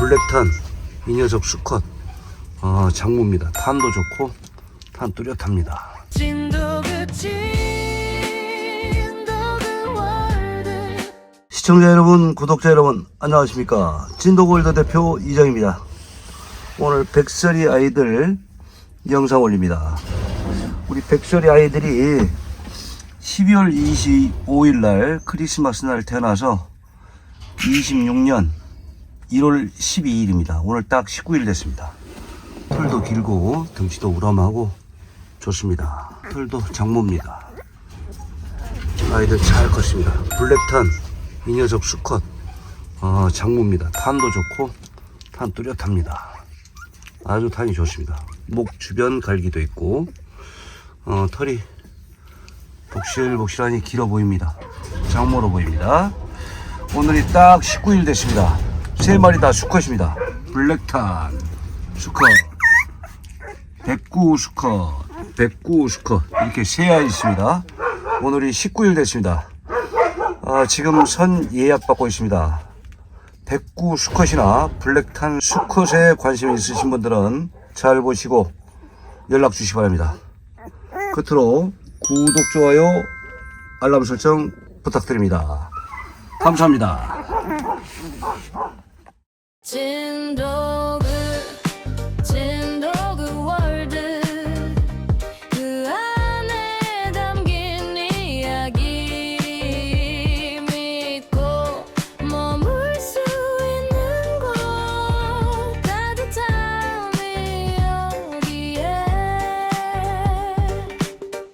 블랙탄 이 녀석 수컷 어, 장무입니다. 탄도 좋고 탄 뚜렷합니다. 그그 시청자 여러분, 구독자 여러분, 안녕하십니까. 진도골드 대표 이정입니다. 오늘 백설이 아이들 영상 올립니다. 우리 백설이 아이들이 12월 25일 날 크리스마스 날 태어나서 26년 1월 12일입니다. 오늘 딱 19일 됐습니다. 털도 길고 등치도 우람하고 좋습니다. 털도 장모입니다. 아이들 잘 컸습니다. 블랙탄 이 녀석 수컷 어, 장무입니다. 탄도 좋고 탄 뚜렷합니다. 아주 탄이 좋습니다. 목 주변 갈기도 있고 어, 털이 복실복실하니 길어 보입니다. 장모로 보입니다. 오늘이 딱 19일 됐습니다. 세 마리 다 수컷입니다. 블랙탄 수컷 백구 수컷, 백구 수컷 이렇게 세 아이 있습니다. 오늘이 19일 됐습니다. 아, 지금 선 예약 받고 있습니다. 백구 수컷이나 블랙탄 수컷에 관심 있으신 분들은 잘 보시고 연락 주시기 바랍니다. 끝으로 구독, 좋아요, 알람 설정 부탁드립니다. 감사합니다. 진도 그